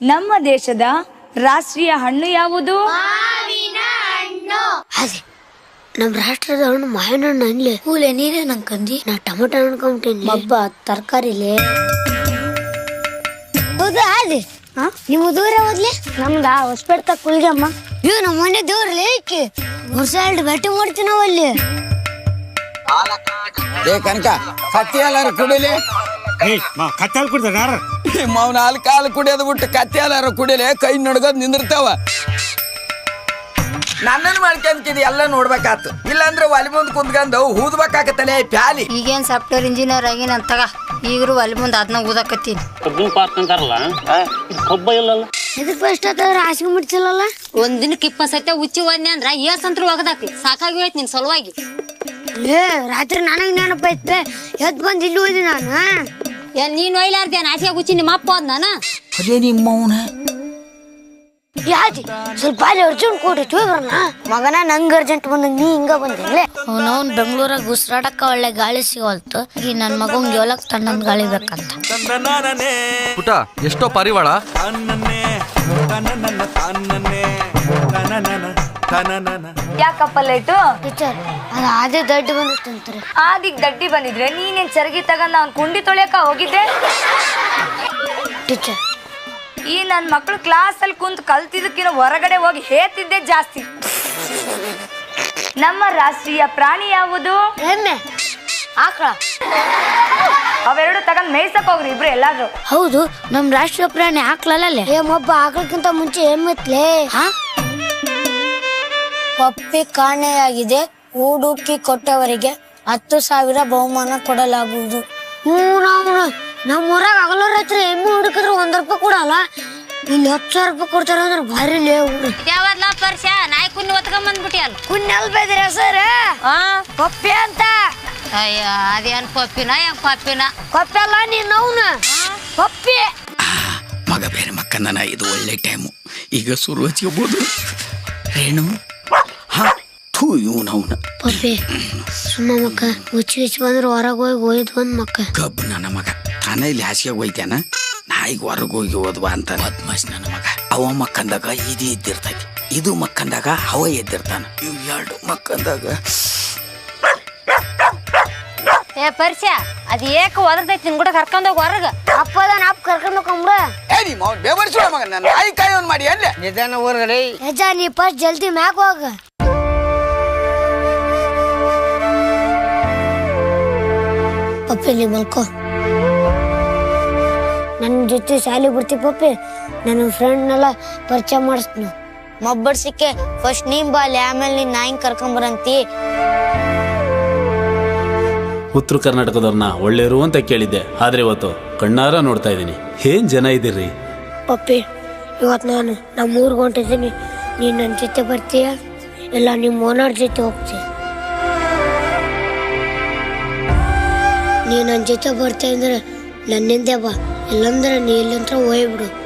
ನಮ್ಮ ದೇಶದ ರಾಷ್ಟ್ರೀಯ ಹಣ್ಣು ಯಾವುದು? ಅದೇ ನಮ್ ರಾಷ್ಟ್ರದ ಹಣ್ಣು ಮಾವಿನ ಹಣ್ಣು ಅನ್ಲಿ. ಹೂಲೆ ನೀರೇ ನಂಗಂದಿ ನಾ ಟೊಮೊಟೊ ಅನ್ಕೊಂಬಿಟ್ಟೇನಿ ಹಬ್ಬ ತರಕಾರಿಲೆ ಹೌದಾ ಅದೇ ನಿಮ್ಮ ದೂರ ಹೋದ್ಲಿ? ನಮ್ದ? ಹೊಸಪೇಟೆ ತಕ್ಕ ಕುಲ್ಗಮ್ಮ. ಇವ್ ನಮ್ಮ ಮನೆ ದೇವ್ರ ಲೇಕೆ ವರ್ಷ ಎರಡು ಭೇಟಿ ಮಾಡ್ತೀವಿ ನಾವು ಅಲ್ಲಿ. ಏ ಕನಕ ಸತ್ಯ ಎಲ್ಲಾರು ಕುಡಿಲಿ? ಕತ್ತಾಲ್ ಕುಡ್ದಾರ ಹಾಲು ಕಾಲು ಕುಡಿಯೋದು ಬಿಟ್ಟು ಕತ್ತಿ ಕುಡಿಯಲೆ? ಕೈ ನಡ್ಗೋದ್ ನಿಂದಿರ್ತಾವ. ನನ್ನನ್ನು ಮಾಡ್ಕೊಂತಿದ್ ಎಲ್ಲ ನೋಡ್ಬೇಕಾತು. ಇಲ್ಲಾಂದ್ರೆ ಒಲಿ ಮುಂದ್ ಕುಂತ್ಕೊಂಡು ಊದ್ಬೇಕಾಗತ್ತಲೆ ಪ್ಯಾಲಿ. ಈಗೇನ್ ಸಾಫ್ಟ್ವೇರ್ ಇಂಜಿನಿಯರ್ ಆಗಿನ ಅಂತಗ ಈಗರು ಒಲಿ ಮುಂದ್ ಅದನ್ನ ಊದಕತ್ತೀನಿ. ಕಬ್ಬಿನ ಪಾರ್ಕ್ ಅಂತಾರಲ್ಲ? ಇದು ಕಬ್ಬ ಇಲ್ಲಲ್ಲ? ಇದಕ್ಕೆ ಫಸ್ಟ್ ಆದ್ರೆ ಹಾಸಿಗೆ ಮುಡ್ತಿಲ್ಲಲ್ಲ ಒಂದ್ ದಿನಕ್ಕೆ ಇಪ್ಪತ್ ಸತ್ಯ ಉಚ್ಚಿ ಹೋದ್ನೆ ಅಂದ್ರ ಏಸ್ ಅಂತೂ ಒಗದಾಕಿ ಸಾಕಾಗಿ ಹೋಯ್ತು ನಿನ್ ಸಲುವಾಗಿ. ಏ ರಾತ್ರಿ ನನಗೆ ನೆನಪ ಎದ್ದು ಎದ್ ಬಂದು ಇಲ್ಲಿ ಹೋದಿ ನಾನು ನೀನ್ ಒಯ್ಲಾರ್ದೆ ಆಸೆ ಕುಚ್ಚಿ ನಿಮ್ಮ ಅಪ್ಪ ಅದ್ ನಾನ? ಅದೇ ನಿಮ್ಮ ಮೌನ. ಯಾದಿ ಸ್ವಲ್ಪ ಅಲ್ಲಿ ಅರ್ಜೆಂಟ್ ಕೊಡಿ ಬರೋಣ ಮಗನ ನಂಗೆ ಅರ್ಜೆಂಟ್ ಬಂದ ನೀ ಹಿಂಗ ಬಂದಿಲ್ಲ ಅವನವನ್ ಬೆಂಗಳೂರಾಗ ಉಸಿರಾಡಕ್ಕ ಒಳ್ಳೆ ಗಾಳಿ ಸಿಗೋಲ್ತು. ಈ ನನ್ನ ಮಗಂಗೆ ಯೋಲಕ್ ತಣ್ಣನ್ ಗಾಳಿ ಬೇಕಂತ. ಪುಟ ಎಷ್ಟೋ ಪರಿವಾಳ. ಯಾಕಪ್ಪ ಲೇಟು ಟೀಚರ್ ಅದು ಅದೇ ದಡ್ಡ ಬಂದಿತ್ತಂತ್ರಿ ಆದಿಗ್ ದಡ್ಡಿ ಬಂದಿದ್ರೆ ನೀನೇನ್ ಚರಗಿ ತಗೊಂಡ್ ಅವ್ನ್ ಕುಂಡಿ ತೊಳೆಯಕ ಹೋಗಿದ್ದೆ? ಟೀಚರ್ ಈ ನನ್ ಮಕ್ಳು ಕ್ಲಾಸ್ ಅಲ್ಲಿ ಕುಂತ್ ಕಲ್ತಿದ್ದಕ್ಕಿಂತ ಹೊರಗಡೆ ಹೋಗಿ ಹೇತಿದ್ದೆ ಜಾಸ್ತಿ. ನಮ್ಮ ರಾಷ್ಟ್ರೀಯ ಪ್ರಾಣಿ ಯಾವುದು? ಹೆಮ್ಮೆ ಆಕಳ. ಅವೆರಡು ತಗೊಂಡ್ ಮೇಯ್ಸಕ್ ಹೋಗ್ರಿ ಇಬ್ರು ಎಲ್ಲಾದ್ರೂ. ಹೌದು ನಮ್ ರಾಷ್ಟ್ರೀಯ ಪ್ರಾಣಿ ಆಕಳಲ್ಲ ಏ ಮೊಬ್ಬ ಆಕಳಕ್ಕಿಂತ ಮುಂಚೆ ಎಮ್ಮೆತ್ಲೇ ಪಪ್ಪಿ ಕಾಣೆಯಾಗಿದೆ. ಹೂಡುಕಿ ಕೊಟ್ಟವರಿಗೆ ಹತ್ತು ಸಾವಿರ ಬಹುಮಾನ ಕೊಡಲಾಗುವುದು. ಹ್ಞೂ ನಾವು ನಮ್ಮ ಊರಾಗ ಹಗಲೋರ್ ಹತ್ರ ಎಮ್ಮೆ ಹುಡುಕಿದ್ರು ಒಂದ್ ರೂಪಾಯಿ ಕೊಡಲ್ಲ ಇಲ್ಲಿ ಹತ್ತು ಸಾವಿರ ರೂಪಾಯಿ ಕೊಡ್ತಾರ ಅಂದ್ರೆ ಭಾರಿ ಲೇ ಊರು ಯಾವದ್ಲ ಪರ್ಷ ನಾಯಿ ಕುನ್ನಿ ಒತ್ಕೊಂಡ್ ಬಂದ್ಬಿಟ್ಟಿ ಅಲ್ಲ? ಕುನ್ನೆಲ್ ಬೇದ್ರಿ ಸರ್? ಪಪ್ಪಿ ಅಂತ? ಅಯ್ಯೋ ಅದೇನ್ ಪಪ್ಪಿನ ಹೆಂಗ್ ಪಪ್ಪಿನ ಪಪ್ಪಿ ಅಲ್ಲ ನೀನ್ ಅವನು ಪಪ್ಪಿ ಮಗ ಬೇರೆ ಮಕ್ಕಂದನ ಇದು ಒಳ್ಳೆ ಟೈಮು ಈಗ ಸುರು ಹಚ್ಕೋಬಹುದು ರೇಣು ಥೂ ಇವನು ಅವನ. ಪಪ್ಪಿ ಸುಮ್ಮ ಮಕ್ಕ ಮುಚ್ಚಿ ಬಂದ್ರೆ ಹೊರಗೆ ಹೋಗಿ ಒಯ್ದು ಬಂದ್ ಮಕ್ಕ. ಕಬ್ಬು ನನ್ನ ಮಗ. ತಾನೇ ಇಲ್ಲಿ ಹಾಸಿಗೆ ಹೋಯ್ತಾನ ನಾಯಿಗೆ ಹೊರಗೆ ಹೋಗಿ ಓದ್ವಾ ಅಂತ ಬದ್ಮಾಸ್ ನನ್ನ ಮಗ. ಅವ ಮಕ್ಕಂದಾಗ ಇದು ಎದ್ದಿರ್ತೈತಿ ಇದು ಮಕ್ಕಂದಾಗ ಅವ ಎದ್ದಿರ್ತಾನ. ಇವ್ ಎರಡು ಮಕ್ಕಂದಾಗ. ಏ ಪರ್ಷ ಅದು ಏಕ ಒದರ್ತೈತಿ ನಿನ್ ಕೂಡ ಕರ್ಕೊಂಡೋಗಿ ಹೊರಗೆ ಹೊರಗ. ಅಪ್ಪ ಅದಾನ ಅಪ್ಪ ಕರ್ಕೊಂಡು ಹೋಗ್ಬಿಡ ಏ ನಿಮ್ಮ ಅವ್ನು ಬೇವರ್ಸುವ ಮಗ ನನ್ನ ನಾಯಿ ಕಾಯೋನ್ ಮಾಡಿ ಅಲ್ಲೇ. ನಿಧಾನ ಊರ್ಗಡೆ ಯಜ ನೀ ಫಸ್ಟ್ ಜಲ್ದಿ ಮ್ಯಾಗ ಹೋಗ. ಪಪ್ಪಿ ಇಲ್ಲಿ ಮಲ್ಕೋ. ನನ್ನ ಜೊತೆ ಶಾಲೆ ಬಿಡ್ತಿ ಪಪ್ಪಿ ನನ್ನ ಫ್ರೆಂಡ್ನೆಲ್ಲ ಪರಿಚಯ ಮಾಡಿಸ್ತೀನಿ. ಮಬ್ಬಡ್ಸಿಕ್ಕೆ ಫಸ್ಟ್ ನೀನ್ ಬಾಲಿ ಆಮೇಲೆ ನೀನ್ ನಾಯಿನ್ ಕರ್ಕೊಂಬರಂತಿ ಉತ್ತರ ಕರ್ನಾಟಕದವ್ರನ್ನ ಒಳ್ಳೆಯರು ಅಂತ ಕೇಳಿದ್ದೆ. ಆದ್ರೆ ಇವತ್ತು ಕಣ್ಣಾರ ನೋಡ್ತಾ ಇದ್ದೀನಿ. ಏನ್ ಜನ ಇದ್ದೀರಿ? ಪಪ್ಪಿ ಇವತ್ತು ನಾನು ನಮ್ಮ ಊರಿಗೆ ಹೊಂಟಿದ್ದೀನಿ. ನೀನು ನನ್ನ ಜೊತೆ ಬರ್ತೀಯ? ಇಲ್ಲ ನಿಮ್ಮ ಓನರ್ ಜೊತೆ ಹೋಗ್ತೀಯ? ನೀ ನನ್ನ ಜೊತೆ ಬರ್ತೀಯ ಅಂದ್ರೆ ನನ್ನಿಂದೆ ಬಾ. ಇಲ್ಲಂದ್ರೆ ನೀ ಇಲ್ಲಂತ್ರ ಹೋಗ್ಬಿಡು.